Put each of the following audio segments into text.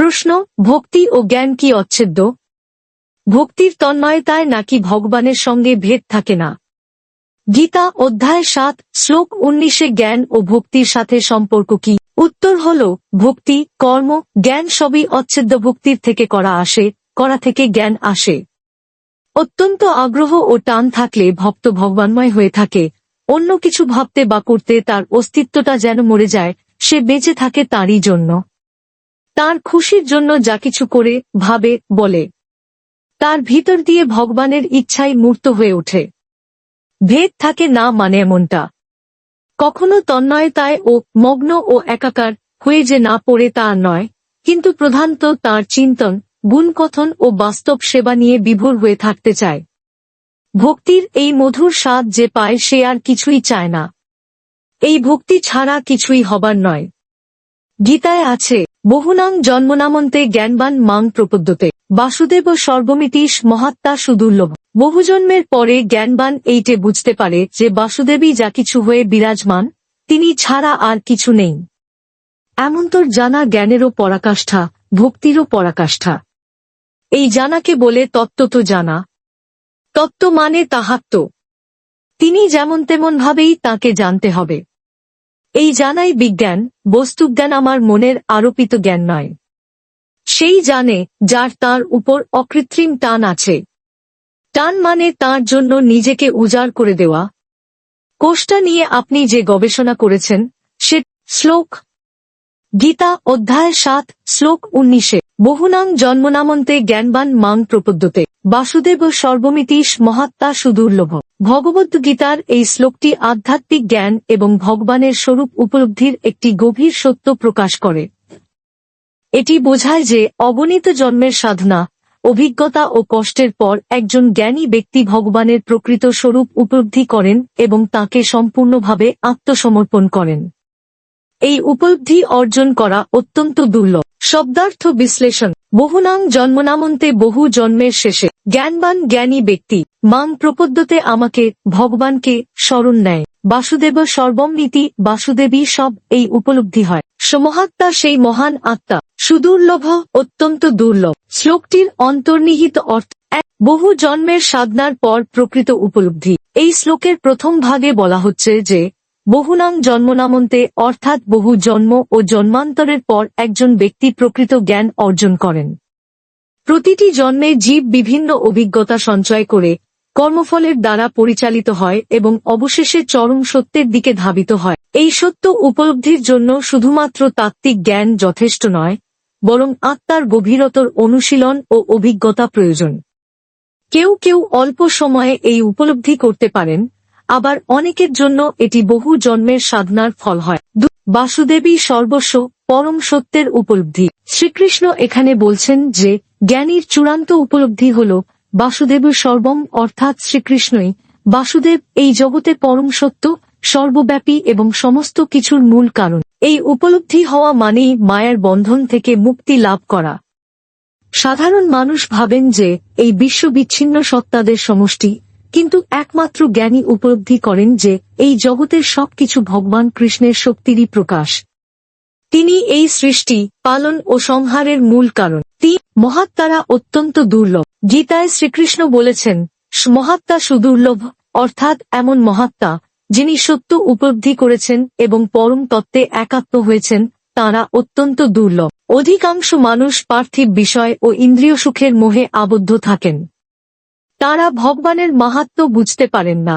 প্রশ্ন, ভক্তি ও জ্ঞান কি অচ্ছেদ্য? ভক্তির তন্ময়তায় নাকি ভগবানের সঙ্গে ভেদ থাকে না? গীতা অধ্যায় সাত, শ্লোক উনিশে জ্ঞান ও ভক্তির সাথে সম্পর্ক কি? উত্তর হল, ভক্তি, কর্ম, জ্ঞান সবই অচ্ছেদ্য ভক্তির থেকে করা আসে, করা থেকে জ্ঞান আসে। অত্যন্ত আগ্রহ ও টান থাকলে ভক্ত ভগবানময় হয়ে থাকে, অন্য কিছু ভাবতে বা করতে তার অস্তিত্বটা যেন মরে যায়, সে বেঁচে থাকে তারই জন্য। তার খুশির জন্য যা কিছু করে, ভাবে, বলে। তার ভিতর দিয়ে ভগবানের ইচ্ছাই মূর্ত হয়ে ওঠে। ভেদ থাকে না মানে এমনটা। কখনো তন্ময়তায় ও মগ্ন ও একাকার হয়ে যে না পড়ে তা নয়, কিন্তু প্রধানত তার চিন্তন, গুণকথন ও বাস্তব সেবা নিয়ে বিভোর হয়ে থাকতে চায়। ভক্তির এই মধুর স্বাদ যে পায় সে আর কিছুই চায় না। এই ভক্তি ছাড়া কিছুই হবার নয়। গীতায় আছে বহুনাং জন্মনামন্তে জ্ঞানবান মাং প্রপদ্যতে। বাসুদেব ও সর্বমিতিস মহাত্মা সুদুর্লভ বহুজন্মের পরে জ্ঞানবান এইটে বুঝতে পারে যে বাসুদেবই যা কিছু হয়ে বিরাজমান, তিনি ছাড়া আর কিছু নেই। এমন তোর জানা জ্ঞানেরও পরাকাষ্ঠা, ভক্তিরও পরাকাষ্ঠা। এই জানাকে বলে তত্ত্ব তো জানা। তত্ত্ব মানে তাহাত্ম তিনি যেমন তেমন ভাবেই তাকে জানতে হবে। এই জানাই বিজ্ঞান, বস্তুজ্ঞান আমার মনের আরোপিত জ্ঞান নয়। সেই জানে, যার তার উপর অকৃত্রিম টান আছে। টান মানে তার জন্য নিজেকে উজাড় করে দেওয়া। কোষটা নিয়ে আপনি যে গবেষণা করেছেন, সে শ্লোক। গীতা অধ্যায় সাত, শ্লোক উনিশে। বহুনাং জন্মনামন্তে জ্ঞানবান মাং প্রপদ্যতে। বাসুদেব সর্বমিতিস মহাত্মা সুদুর্লভ ভগবদ্ গীতার এই শ্লোকটি আধ্যাত্মিক জ্ঞান এবং ভগবানের স্বরূপ উপলব্ধির একটি গভীর সত্য প্রকাশ করে। এটি বোঝায় যে অগণিত জন্মের সাধনা, অভিজ্ঞতা ও কষ্টের পর একজন জ্ঞানী ব্যক্তি ভগবানের প্রকৃত স্বরূপ উপলব্ধি করেন এবং তাকে সম্পূর্ণভাবে আত্মসমর্পণ করেন। এই উপলব্ধি অর্জন করা অত্যন্ত দুর্লভ। শব্দার্থ বিশ্লেষণ। বহুনাং জন্মনামন্তে বহু জন্মের শেষে জ্ঞানবান জ্ঞানী ব্যক্তি মাং প্রপদ্যতে আমাকে ভগবানকে স্মরণ নেয়। বাসুদেব সর্বম নীতি বাসুদেবী সব এই উপলব্ধি হয়। সমহাত্মা সেই মহান আত্মা, সুদুর্লভ, অত্যন্ত দুর্লভ। শ্লোকটির অন্তর্নিহিত অর্থ, এক, বহু জন্মের সাধনার পর প্রকৃত উপলব্ধি। এই শ্লোকের প্রথম ভাগে বলা হচ্ছে যে বহুনাং জন্মনামন্তে, অর্থাৎ বহু জন্ম ও জন্মান্তরের পর একজন ব্যক্তি প্রকৃত জ্ঞান অর্জন করেন। প্রতিটি জন্মে জীব বিভিন্ন অভিজ্ঞতা সঞ্চয় করে, কর্মফলের দ্বারা পরিচালিত হয় এবং অবশেষে চরম সত্যের দিকে ধাবিত হয়। এই সত্য উপলব্ধির জন্য শুধুমাত্র তাত্ত্বিক জ্ঞান যথেষ্ট নয়, বরং আত্মার গভীরতর অনুশীলন ও অভিজ্ঞতা প্রয়োজন। কেউ কেউ অল্প সময়ে এই উপলব্ধি করতে পারেন আবার অনেকের জন্য এটি বহু জন্মের সাধনার ফল হয়। বাসুদেবী সর্বস্ব, পরম সত্যের উপলব্ধি। শ্রীকৃষ্ণ এখানে বলছেন যে, জ্ঞানীর চূড়ান্ত উপলব্ধি হল, বাসুদেব সর্বম, অর্থাৎ শ্রীকৃষ্ণই। বাসুদেব এই জগতে পরম সত্য, সর্বব্যাপী এবং সমস্ত কিছুর মূল কারণ। এই উপলব্ধি হওয়া মানেই মায়ার বন্ধন থেকে মুক্তি লাভ করা। সাধারণ মানুষ ভাবেন যে, এই বিশ্ব বিচ্ছিন্ন সত্তাদের সমষ্টি কিন্তু একমাত্র জ্ঞানী উপলব্ধি করেন যে, এই জগতের সবকিছু ভগবান কৃষ্ণের শক্তিরই প্রকাশ। তিনি এই সৃষ্টি, পালন ও সংহারের মূল কারণ। তি, মহাত্মারা অত্যন্ত দুর্লভ। গীতায় শ্রীকৃষ্ণ বলেছেন মহাত্মা সুদুর্লভ, অর্থাৎ এমন মহাত্মা, যিনি সত্য উপলব্ধি করেছেন এবং পরম তত্ত্বে একাত্ম হয়েছেন, তাঁরা অত্যন্ত দুর্লভ। অধিকাংশ মানুষ পার্থিব বিষয় ও ইন্দ্রিয় সুখের মোহে আবদ্ধ থাকেন। তারা ভগবানের মাহাত্ম বুঝতে পারেন না।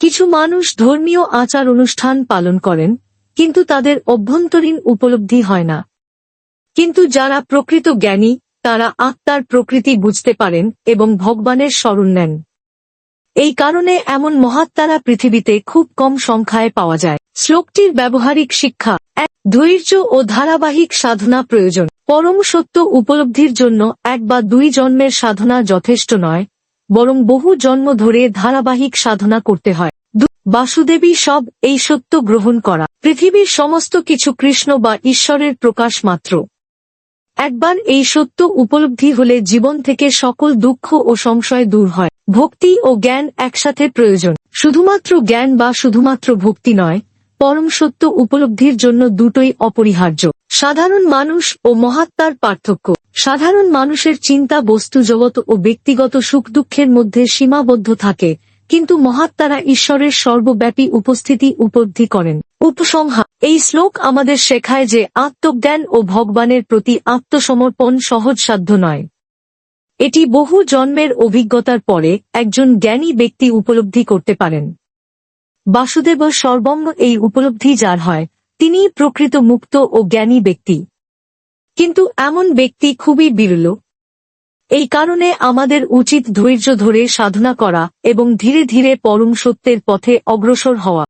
কিছু মানুষ ধর্মীয় আচার অনুষ্ঠান পালন করেন, কিন্তু তাদের অভ্যন্তরীণ উপলব্ধি হয় না। কিন্তু যারা প্রকৃত জ্ঞানী, তারা আত্মার প্রকৃতি বুঝতে পারেন এবং ভগবানের স্মরণ নেন। এই কারণে এমন মহাত্মারা পৃথিবীতে খুব কম সংখ্যায় পাওয়া যায়। শ্লোকটির ব্যবহারিক শিক্ষা, এক, ধৈর্য ও ধারাবাহিক সাধনা প্রয়োজন। পরম সত্য উপলব্ধির জন্য এক বা দুই জন্মের সাধনা যথেষ্ট নয় বরং বহু জন্ম ধরে ধারাবাহিক সাধনা করতে হয়। বাসুদেবী সব এই সত্য গ্রহণ করা। পৃথিবীর সমস্ত কিছু কৃষ্ণ বা ঈশ্বরের প্রকাশ মাত্র। একবার এই সত্য উপলব্ধি হলে জীবন থেকে সকল দুঃখ ও সংশয় দূর হয়। ভক্তি ও জ্ঞান একসাথে প্রয়োজন। শুধুমাত্র জ্ঞান বা শুধুমাত্র ভক্তি নয়, পরম সত্য উপলব্ধির জন্য দুটোই অপরিহার্য। সাধারণ মানুষ ও মহাত্মার পার্থক্য। সাধারণ মানুষের চিন্তা বস্তু জগৎ ও ব্যক্তিগত সুখ দুঃখের মধ্যে সীমাবদ্ধ থাকে, কিন্তু মহাত্মারা ঈশ্বরের সর্বব্যাপী উপস্থিতি উপলব্ধি করেন। উপসংহার এই শ্লোক আমাদের শেখায় যে আত্মজ্ঞান ও ভগবানের প্রতি আত্মসমর্পণ সহজসাধ্য নয়। এটি বহু জন্মের অভিজ্ঞতার পরে একজন জ্ঞানী ব্যক্তি উপলব্ধি করতে পারেন। বাসুদেব সর্বঙ্গ এই উপলব্ধি যার হয় তিনিই প্রকৃত মুক্ত ও জ্ঞানী ব্যক্তি। কিন্তু এমন ব্যক্তি খুবই বিরল। এই কারণে আমাদের উচিত ধৈর্য ধরে সাধনা করা এবং ধীরে ধীরে পরম সত্যের পথে অগ্রসর হওয়া।